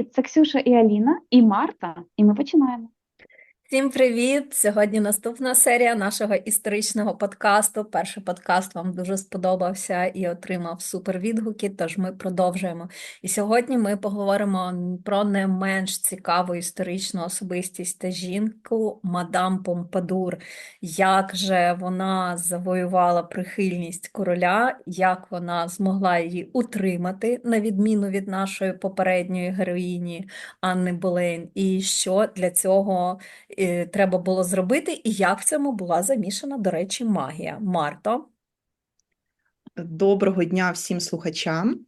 Привіт, це Ксюша і Аліна, і Марта, і ми починаємо. Всім привіт! Сьогодні наступна серія нашого історичного подкасту. Перший подкаст вам дуже сподобався і отримав супер відгуки, тож ми продовжуємо. І сьогодні ми поговоримо про не менш цікаву історичну особистість та жінку мадам Помпадур. Як же вона завоювала прихильність короля, як вона змогла її утримати, на відміну від нашої попередньої героїні Анни Болейн, і що для цього треба було зробити, і як в цьому була замішана, до речі, магія. Марто, Доброго дня всім слухачам.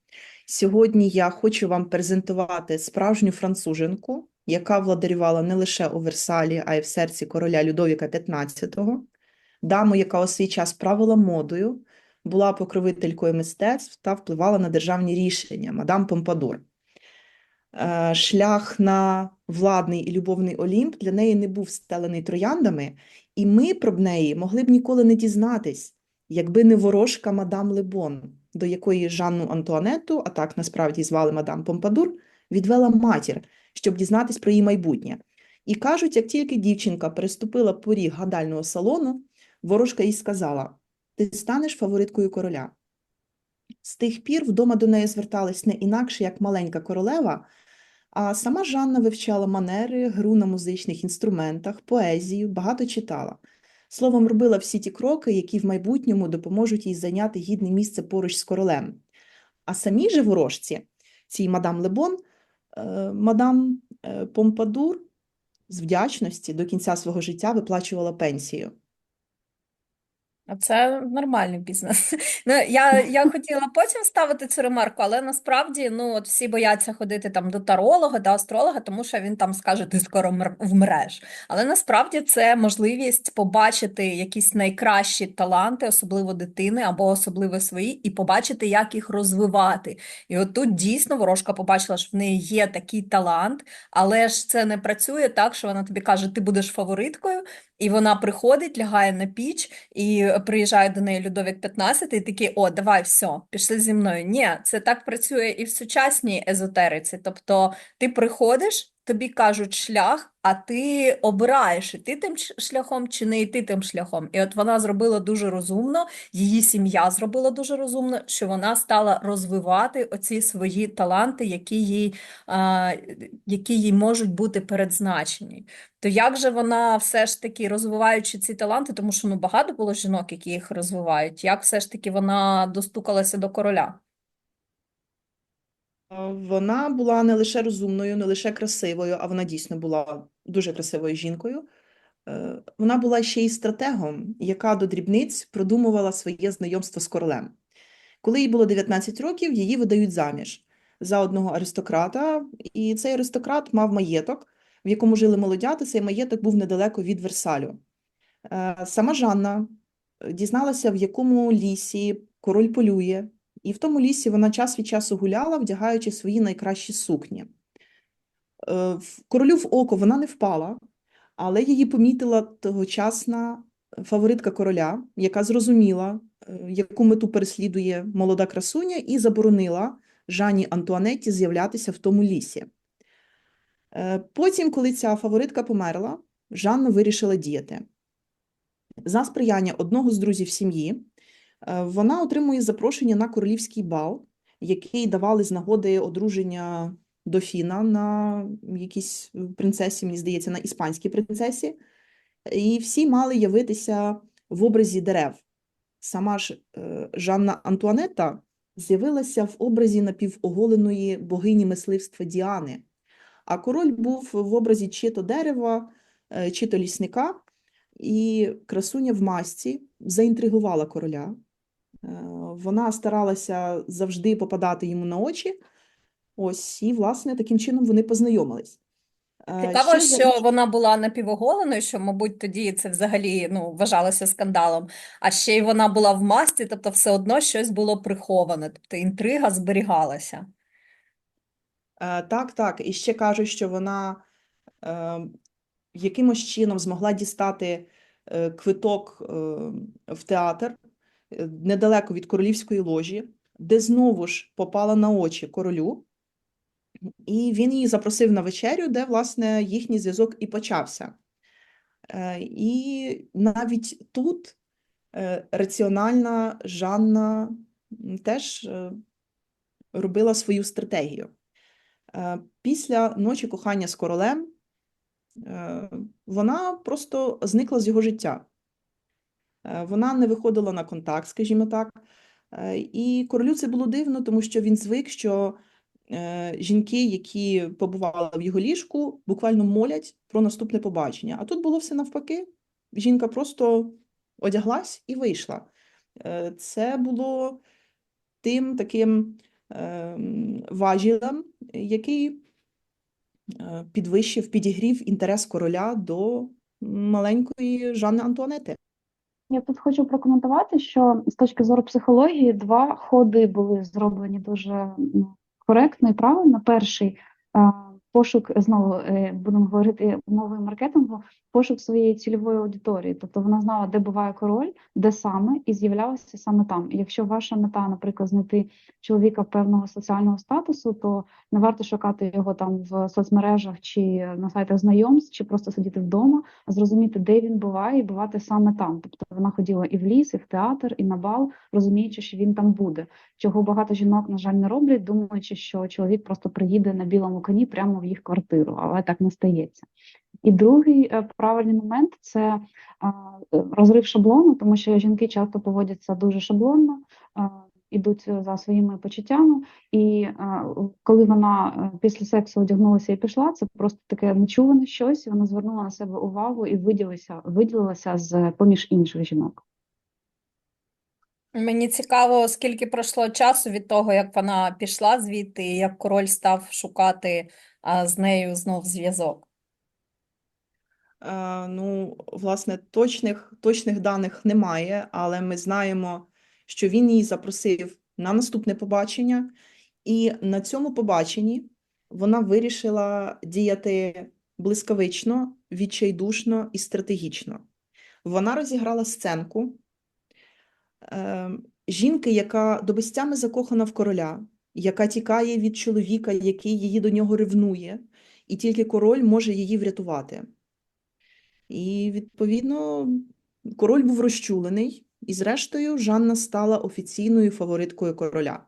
Сьогодні я хочу вам презентувати справжню француженку, яка владарювала не лише у Версалі, а й в серці короля Людовіка XV, даму, яка у свій час правила модою, була покровителькою мистецтв та впливала на державні рішення, мадам Помпадур. Е, Шлях на владний і любовний Олімп для неї не був стелений трояндами, і ми про неї могли б ніколи не дізнатись, якби не ворожка мадам Лебон, до якої Жанну Антуанетту, а так насправді звали мадам Помпадур, відвела матір, щоб дізнатись про її майбутнє. І кажуть, як тільки дівчинка переступила поріг гадального салону, ворожка їй сказала: Ти станеш фавориткою короля. З тих пір вдома до неї звертались не інакше, як маленька королева, а сама Жанна вивчала манери, гру на музичних інструментах, поезію, багато читала. Словом, робила всі ті кроки, які в майбутньому допоможуть їй зайняти гідне місце поруч з королем. А самій же ворожці, цій мадам Лебон, е, мадам е, Помпадур з вдячності до кінця свого життя виплачувала пенсію. Це нормальний бізнес. Ну, я, я хотіла потім ставити цю ремарку, але насправді ну, от всі бояться ходити там до таролога, до астролога, тому що він там скаже, ти скоро мр- вмреш. Але насправді це можливість побачити якісь найкращі таланти, особливо дитини або особливо свої, і побачити, як їх розвивати. І от тут дійсно ворожка побачила, що в неї є такий талант, але ж це не працює так, що вона тобі каже, ти будеш фавориткою, і вона приходить, лягає на піч, і приїжджає до неї Людовік 15 і такий, о, давай, все, пішли зі мною. Ні, це так працює і в сучасній езотериці. Тобто ти приходиш, тобі кажуть шлях, а ти обираєш, іти тим шляхом чи не йти тим шляхом. І от вона зробила дуже розумно, її сім'я зробила дуже розумно, що вона стала розвивати оці свої таланти, які їй, а, які їй можуть бути передзначені. То як же вона все ж таки розвиваючи ці таланти, тому що ну багато було жінок, які їх розвивають, як все ж таки вона достукалася до короля? Вона була не лише розумною, не лише красивою, а вона дійсно була дуже красивою жінкою. Е, Вона була ще й стратегом, яка до дрібниць продумувала своє знайомство з королем. Коли їй було 19 років, її видають заміж за одного аристократа, і цей аристократ мав маєток, в якому жили молодята. Цей маєток був недалеко від Версалю. Е, Сама Жанна дізналася, в якому лісі король полює, і в тому лісі вона час від часу гуляла, вдягаючи свої найкращі сукні. Е, в- Королю в око вона не впала, але її помітила тогочасна фаворитка короля, яка зрозуміла, е, яку мету переслідує молода красуня, і заборонила Жанні Антуанетті з'являтися в тому лісі. Е, Потім, коли ця фаворитка померла, Жанна вирішила діяти. За сприяння одного з друзів сім'ї, вона отримує запрошення на королівський бал, який давали з нагоди одруження дофіна на якійсь е, принцесі, мені здається, на іспанській принцесі. І всі мали явитися в образі дерев. Сама ж е, Жанна Антуанетта з'явилася в образі напівоголеної богині мисливства Діани, а король був в образі чи то дерева, е, чи то лісника, і красуня в масці заінтригувала короля. Е, Вона старалася завжди попадати йому на очі. Ось, і, власне, таким чином вони познайомились. Е, Цікаво, за що вона була напівоголеною, що, мабуть, тоді це взагалі ну, вважалося скандалом. А ще й вона була в масці, тобто все одно щось було приховане, тобто інтрига зберігалася. Е, Так, так. І ще кажуть, що вона е, якимось чином змогла дістати квиток в театр недалеко від королівської ложі, де знову ж попала на очі королю. І він її запросив на вечерю, де, власне, їхній зв'язок і почався. Е, І навіть тут е, раціональна Жанна теж е, робила свою стратегію. Після ночі кохання з королем вона просто зникла з його життя. Е, Вона не виходила на контакт, скажімо так. Е, І королю це було дивно, тому що він звик, що е, жінки, які побували в його ліжку, буквально молять про наступне побачення. А тут було все навпаки. Жінка просто одяглась і вийшла. Це було тим таким ем, важілем, який підвищив, підігрів інтерес короля до маленької Жанни Антуанети. Я тут хочу прокоментувати, що з точки зору психології два ходи були зроблені дуже ну, коректно і правильно. Перший е, пошук, знову е, будемо говорити мовою маркетингу, пошук своєї цільової аудиторії. Тобто вона знала, де буває король, де саме, і з'являлася саме там. Якщо ваша мета, наприклад, знайти чоловіка певного соціального статусу, то не варто шукати його там в соцмережах чи на сайтах знайомств, чи просто сидіти вдома, а зрозуміти, де він буває, і бувати саме там. Тобто вона ходила і в ліс, і в театр, і на бал, розуміючи, що він там буде. Чого багато жінок, на жаль, не роблять, думаючи, що чоловік просто приїде на білому коні прямо в їх квартиру, але так не стається. І другий е, правильний момент це е, розрив шаблону, тому що жінки часто поводяться дуже шаблонно, а, ідуть за своїми почуттями, і коли вона е, після сексу одягнулася і пішла, це просто таке нечуване щось. і Вона звернула на себе увагу і виділилася, виділилася з поміж інших жінок. Мені цікаво, скільки пройшло часу від того, як вона пішла звідти, і як король став шукати а, з нею знов зв'язок. Е, Ну, власне, точних, точних даних немає, але ми знаємо, що він її запросив на наступне побачення, і на цьому побаченні вона вирішила діяти блискавично, відчайдушно і стратегічно. Вона розіграла сценку жінки, яка до безтями закохана в короля, яка тікає від чоловіка, який її до нього ревнує, і тільки король може її врятувати. І, відповідно, король був розчулений, і, зрештою, Жанна стала офіційною фавориткою короля.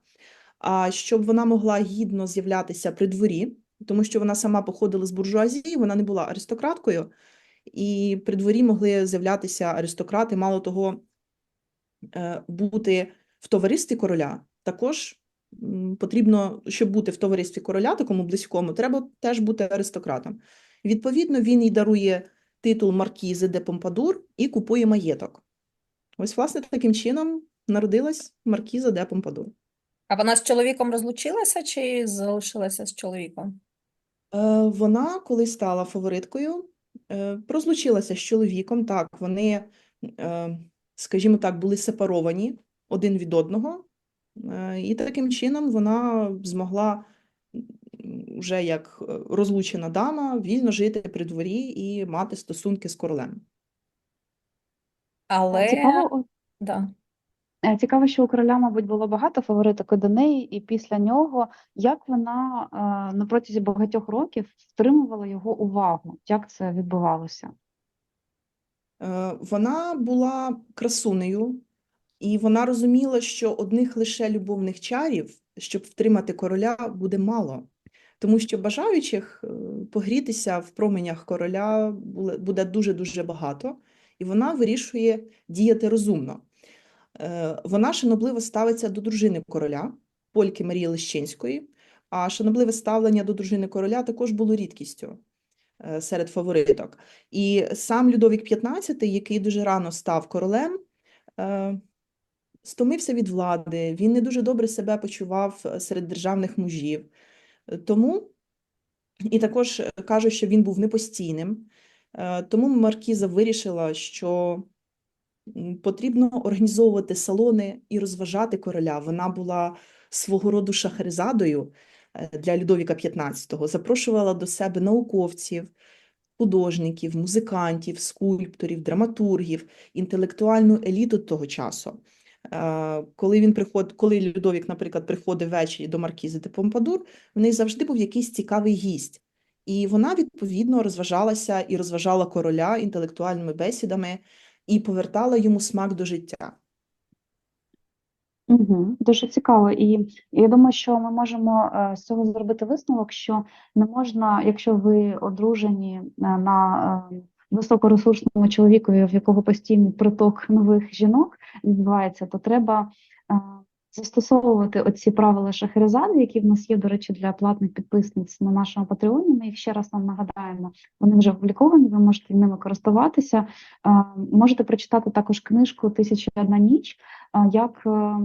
А щоб вона могла гідно з'являтися при дворі, тому що вона сама походила з буржуазії, вона не була аристократкою, і при дворі могли з'являтися аристократи, мало того, бути в товаристві короля, також потрібно, щоб бути в товаристві короля, такому близькому, треба теж бути аристократом. Відповідно, він їй дарує титул Маркізи де Помпадур і купує маєток. Ось, власне, таким чином народилась Маркіза де Помпадур. А вона з чоловіком розлучилася чи залишилася з чоловіком? Е, Вона, коли стала фавориткою, е, розлучилася з чоловіком. Так, вони, е, скажімо так, були сепаровані один від одного, Е, і таким чином вона змогла вже як е, розлучена дама вільно жити при дворі і мати стосунки з королем. Але Цікаво, да. Е, Цікаво, що у короля, мабуть, було багато фавориток до неї, і після нього як вона на протязі багатьох років втримувала його увагу, як це відбувалося? Е, Вона була красунею, і вона розуміла, що одних лише любовних чарів, щоб втримати короля, буде мало. Тому що бажаючих е, погрітися в променях короля буде дуже-дуже багато, і вона вирішує діяти розумно. Е, Вона шанобливо ставиться до дружини короля, польки Марії Лещинської, а шанобливе ставлення до дружини короля також було рідкістю серед фавориток. І сам Людовік XV, який дуже рано став королем, е, стомився від влади, він не дуже добре себе почував е, серед державних мужів. Е, Тому, і також е, кажуть, що він був непостійним. Е, Тому Маркіза вирішила, що потрібно організовувати салони і розважати короля. Вона була свого роду шахерезадою е, для Людовіка XV, запрошувала до себе науковців, художників, музикантів, скульпторів, драматургів, інтелектуальну еліту того часу. Е, Коли він приход, коли Людовік, наприклад, приходив ввечері до Маркізи де Помпадур, в неї завжди був якийсь цікавий гість. І вона, відповідно, розважалася і розважала короля інтелектуальними бесідами і повертала йому смак до життя. Угу, дуже цікаво. І я думаю, що ми можемо е, з цього зробити висновок, що не можна, якщо ви одружені е, на е, високоресурсному чоловікові, в якого постійний приток нових жінок відбувається, то треба застосовувати оці правила Шахерезади, які в нас є, до речі, для платних підписниць на нашому Патреоні. Ми їх ще раз вам нагадаємо. Вони вже опубліковані, ви можете ними користуватися. Можете прочитати також книжку «Тисяча одна ніч як е,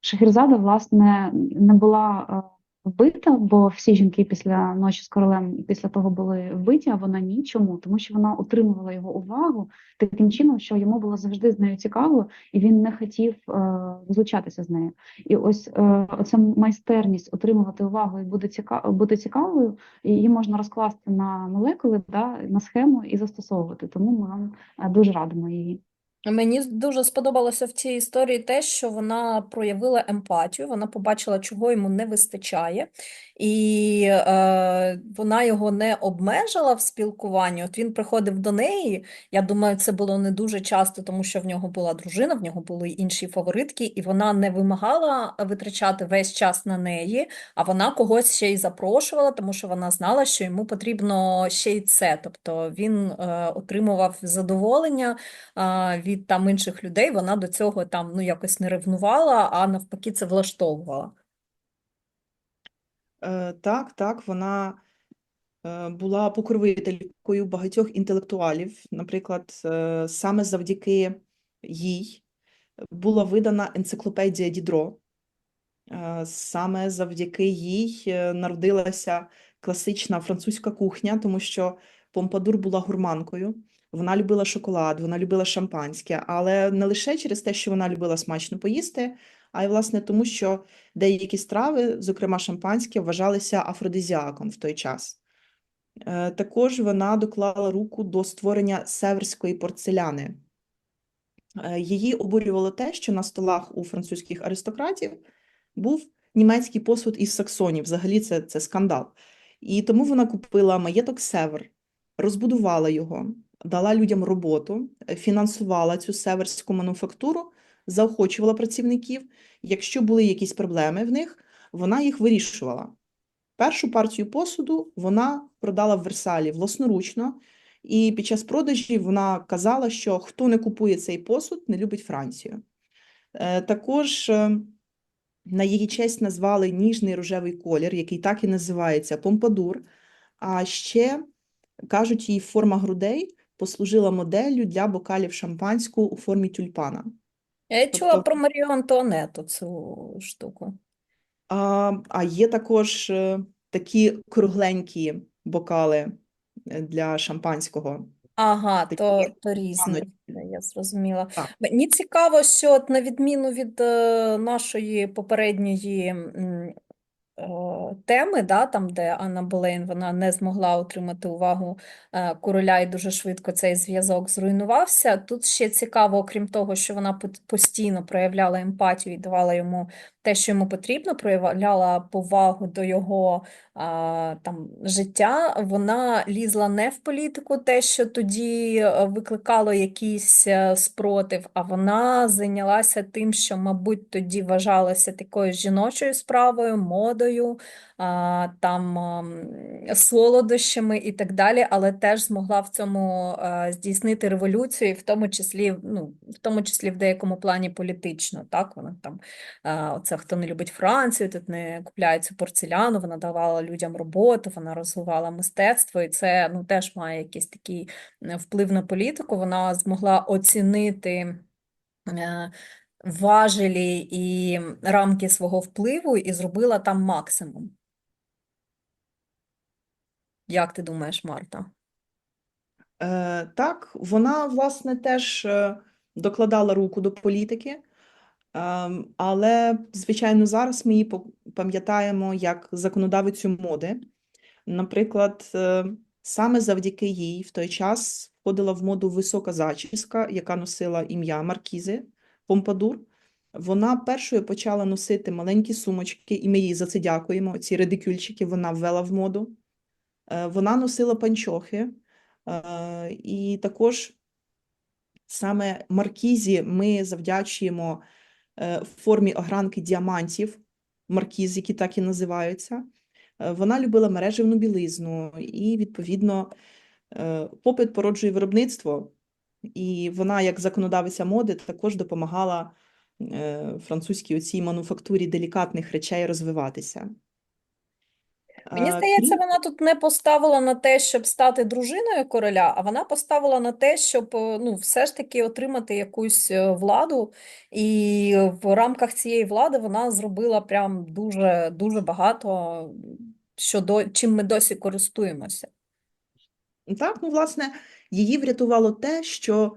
Шахерезада, власне, не була е, вбита, бо всі жінки після ночі з королем після того були вбиті, а вона ні. Чому? Тому що вона отримувала його увагу таким чином, що йому було завжди з нею цікаво, і він не хотів е, розлучатися з нею. І ось е, оця майстерність отримувати увагу і бути цікав, бути цікавою, її можна розкласти на молекули, да, на схему і застосовувати. Тому ми вам е, дуже радимо її. Мені дуже сподобалося в цій історії те, що вона проявила емпатію, вона побачила, чого йому не вистачає, і е, вона його не обмежила в спілкуванні. От він приходив до неї. Я думаю, це було не дуже часто, тому що в нього була дружина, в нього були інші фаворитки, і вона не вимагала витрачати весь час на неї, а вона когось ще й запрошувала, тому що вона знала, що йому потрібно ще й це. Тобто він е, отримував задоволення від там інших людей, вона до цього там ну якось не ревнувала, а навпаки це влаштовувала. Е, Так, так, вона е, була покровителькою багатьох інтелектуалів. Наприклад, е, саме завдяки їй була видана енциклопедія Дідро. Е, Саме завдяки їй е, народилася класична французька кухня, тому що Помпадур була гурманкою. Вона любила шоколад, вона любила шампанське, але не лише через те, що вона любила смачно поїсти, а й власне тому, що деякі страви, зокрема шампанське, вважалися афродизіаком в той час. Е, Також вона доклала руку до створення северської порцеляни. Е, Її обурювало те, що на столах у французьких аристократів був німецький посуд із саксонів. Взагалі це, це скандал. І тому вона купила маєток Север, розбудувала його, дала людям роботу, е, фінансувала цю северську мануфактуру, заохочувала працівників. Якщо були якісь проблеми в них, вона їх вирішувала. Першу партію посуду вона продала в Версалі власноручно, і під час продажів вона казала, що хто не купує цей посуд, не любить Францію. Е, Також е, на її честь назвали ніжний рожевий колір, який так і називається помпадур. А ще кажуть, її форма грудей послужила моделлю для бокалів шампанського у формі тюльпана. Я чула Тобто- про Марію Антуанету цю штуку. А, а є також е, такі кругленькі бокали е, для шампанського. Ага, Такі то, то різне, я зрозуміла. Так. Мені цікаво, що от на відміну від е, нашої попередньої теми, да, там, де Анна Болейн вона не змогла отримати увагу е, короля і дуже швидко цей зв'язок зруйнувався. Тут ще цікаво, окрім того, що вона постійно проявляла емпатію і давала йому те, що йому потрібно, проявляла повагу до його а, там, життя, вона лізла не в політику, те, що тоді е, викликало якийсь е, спротив, а вона зайнялася тим, що, мабуть, тоді вважалося такою жіночою справою, модою, а, там ам, солодощами і так далі, але теж змогла в цьому е, здійснити революцію, в тому числі, ну, в тому числі в деякому плані політично. Так, вона там е, оце хто не любить Францію, тут не купляють порцеляну, вона давала людям роботу, вона розвивала мистецтво, і це ну, теж має якийсь такий е, вплив на політику. Вона змогла оцінити. е, Важелі і рамки свого впливу і зробила там максимум. Як ти думаєш, Марта? Е, так, вона, власне, теж е, докладала руку до політики, але, звичайно, зараз ми її пам'ятаємо як законодавицю моди. Наприклад, е, саме завдяки їй в той час входила в моду висока зачіска, яка носила ім'я Маркізи Помпадур. Вона першою почала носити маленькі сумочки, і ми їй за це дякуємо. Ці редикюльчики вона ввела в моду. Е, Вона носила панчохи, е, і також саме маркізі ми завдячуємо в формі огранки діамантів, маркіз, які так і називаються. Е, Вона любила мережевну білизну, і, відповідно, е, попит породжує виробництво. І вона, як законодавиця моди, також допомагала е, французькій оцій мануфактурі делікатних речей розвиватися. Мені здається, вона тут не поставила на те, щоб стати дружиною короля, а вона поставила на те, щоб е, ну, все ж таки отримати якусь е, владу. І в рамках цієї влади вона зробила прям дуже, дуже багато, що до, чим ми досі користуємося. Так, ну, власне, її врятувало те, що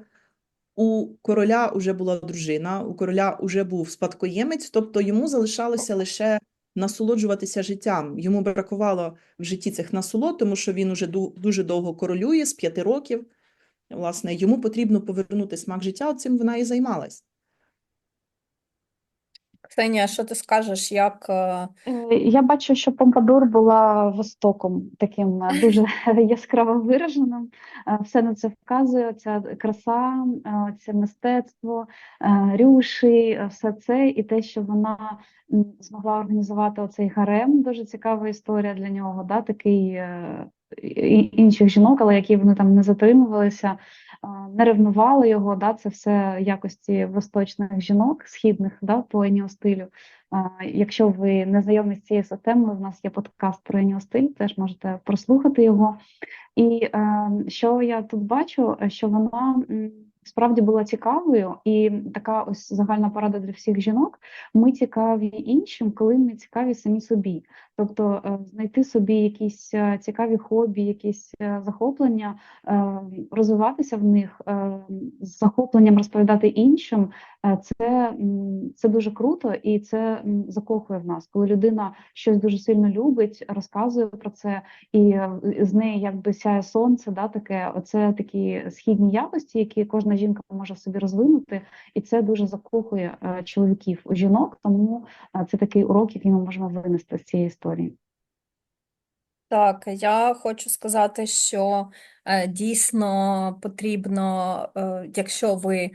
у короля вже була дружина, у короля вже був спадкоємець, тобто йому залишалося лише насолоджуватися життям. Йому бракувало в житті цих насолод, тому що він уже дуже довго королює, з п'яти років. Власне, йому потрібно повернути смак життя, цим вона і займалась. Ксенія, що ти скажеш, як е, Е, Я бачу, що Помпадур була востоком таким е, дуже яскраво вираженим. Все на це вказує. Ця краса, це мистецтво, рюші, все це, і те, що вона змогла організувати оцей гарем. Дуже цікава історія для нього. Да? Такий інших жінок, але які вони там не затримувалися, не ревнували його. Да? Це все якості восточних жінок, східних да, по еніостилю. Якщо ви не знайомі з цією системою, в нас є подкаст про еніостиль, теж можете прослухати його. І е, що я тут бачу, що вона справді була цікавою, і така ось загальна порада для всіх жінок. Ми цікаві іншим, коли ми цікаві самі собі. Тобто е, знайти собі якісь е, цікаві хобі, якісь е, захоплення, розвиватися в них, з захопленням розповідати іншим. Це, це дуже круто і це закохує в нас, коли людина щось дуже сильно любить, розказує про це, і з неї якби сяє сонце, да, таке. Оце такі східні якості, які кожна жінка може собі розвинути, і це дуже закохує е, чоловіків у жінок. Тому е, це такий урок, який ми можемо винести з цієї історії. Так, я хочу сказати, що е, дійсно потрібно, якщо ви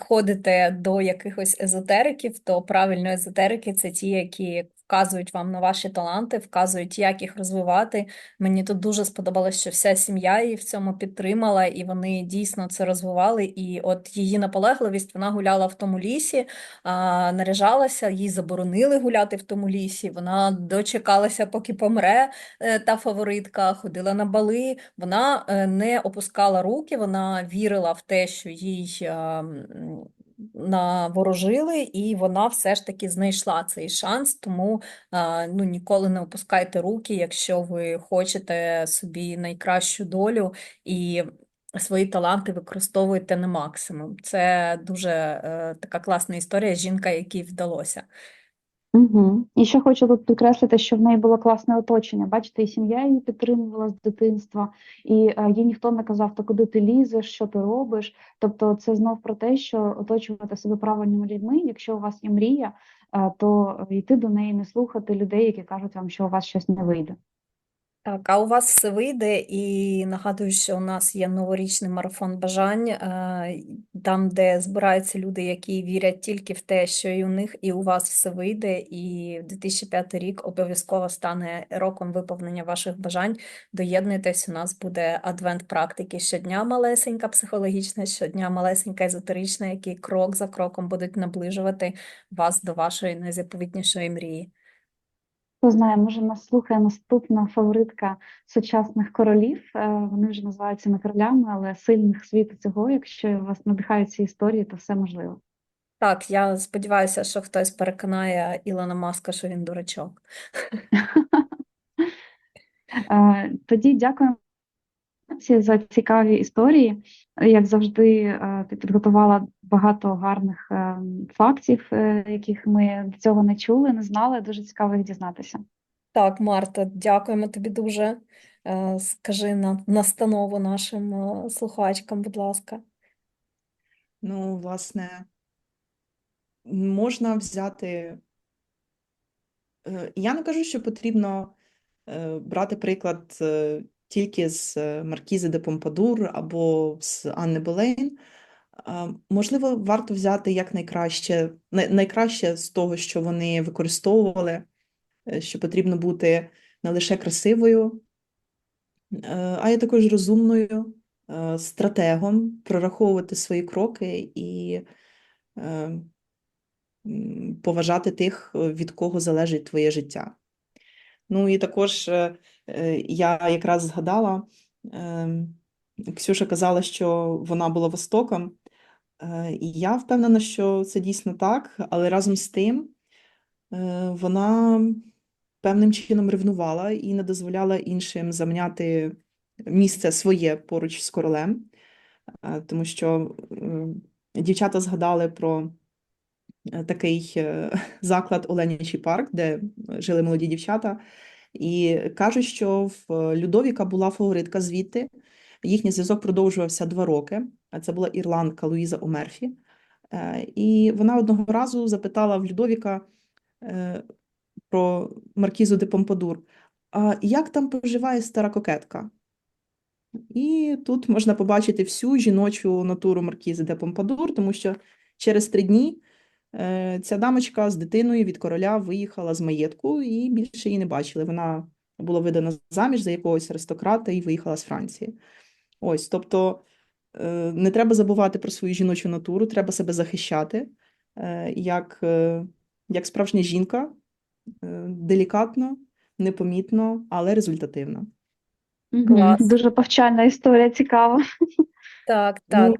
ходите до якихось езотериків, то правильно езотерики це ті, які вказують вам на ваші таланти, вказують, як їх розвивати. Мені тут дуже сподобалось, що вся сім'я її в цьому підтримала, і вони дійсно це розвивали. І от її наполегливість, вона гуляла в тому лісі, а, наряжалася, їй заборонили гуляти в тому лісі. Вона дочекалася, поки помре е, та фаворитка, ходила на бали. Вона е, не опускала руки, вона вірила в те, що їй е, м, наворожили, і вона все ж таки знайшла цей шанс. Тому ну, ніколи не опускайте руки, якщо ви хочете собі найкращу долю і свої таланти використовуєте на максимум. Це дуже е, така класна історія, жінка, якій вдалося. Угу. І ще хочу тут підкреслити, що в неї було класне оточення. Бачите, і сім'я її підтримувала з дитинства, і е, їй ніхто не казав, то куди ти лізеш, що ти робиш. Тобто, це знов про те, що оточувати себе правильними людьми. Якщо у вас є мрія, е, то йти до неї, не слухати людей, які кажуть вам, що у вас щось не вийде. Так, а у вас все вийде, і нагадую, що у нас є новорічний марафон бажань, е, там, де збираються люди, які вірять тільки в те, що і у них, і у вас все вийде. І 2005 рік обов'язково стане роком виповнення ваших бажань. Доєднуйтесь, у нас буде адвент практики щодня малесенька психологічна, щодня малесенька езотерична, які крок за кроком будуть наближувати вас до вашої найзаповітнішої мрії. Хто знає, може нас слухає наступна фаворитка сучасних королів. Е, Вони вже називаються не королями, але сильних світу цього. Якщо вас надихають ці історії, то все можливо. Так, я сподіваюся, що хтось переконає Ілона Маска, що він дурачок. Е, Тоді дякуємо за цікаві історії. Як завжди, е, ти підготувала багато гарних е, фактів, е, яких ми до цього не чули, не знали. Дуже цікаво їх дізнатися. Так, Марта, дякуємо тобі дуже. Скажи на настанову нашим слухачкам, будь ласка. Ну, власне, можна взяти. Я не кажу, що потрібно брати приклад тільки з е, Маркізи де Помпадур або з Анни Болейн. Можливо, варто взяти як найкраще, найкраще з того, що вони використовували, е, що потрібно бути не лише красивою, е, а й також розумною, стратегом, прораховувати свої кроки і поважати тих, від кого залежить твоє життя. Ну і також я якраз згадала, е, Ксюша казала, що вона була Востоком, е, і я впевнена, що це дійсно так, але разом з тим е, вона певним чином ревнувала і не дозволяла іншим заміняти місце своє поруч з королем, Е, тому що е, дівчата згадали про е, такий е, заклад Оленячий парк, де жили молоді дівчата, і кажуть, що в Людовіка була фаворитка звідти. Їхній зв'язок продовжувався два роки. Це була ірландка Луїза Омерфі. Е, І вона одного разу запитала в Людовіка е, про Маркізу де Помпадур, а як там поживає стара кокетка? І тут можна побачити всю жіночу натуру Маркізи де Помпадур, тому що через три дні е, ця дамочка з дитиною від короля виїхала з маєтку і більше її не бачили. Вона була видана заміж за якогось аристократа і виїхала з Франції. Ось, тобто е, не треба забувати про свою жіночу натуру, треба себе захищати е, як, е, як справжня жінка, е, делікатно, непомітно, але результативно. Клас. Дуже повчальна історія, цікава. Так, так. Ну,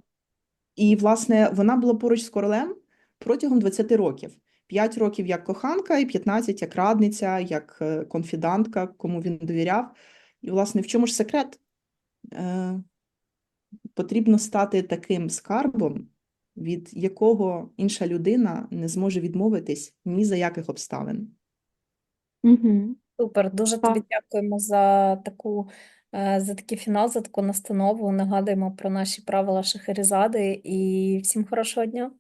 і, власне, вона була поруч з королем протягом 20 років. 5 років як коханка і 15 як радниця, як е, конфідантка, кому він довіряв. І, власне, в чому ж секрет? Е, потрібно стати таким скарбом, від якого інша людина не зможе відмовитись ні за яких обставин. Мгм. Супер, дуже тобі дякуємо за таку, е, за такий фінал, за таку настанову. Нагадуємо про наші правила Шахерезади і всім хорошого дня.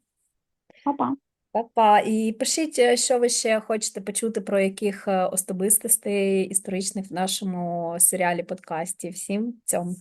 Па-па. Па-па. І пишіть, е, що ви ще хочете почути про яких е, особистостей історичних в нашому серіалі подкасті. Всім цьому.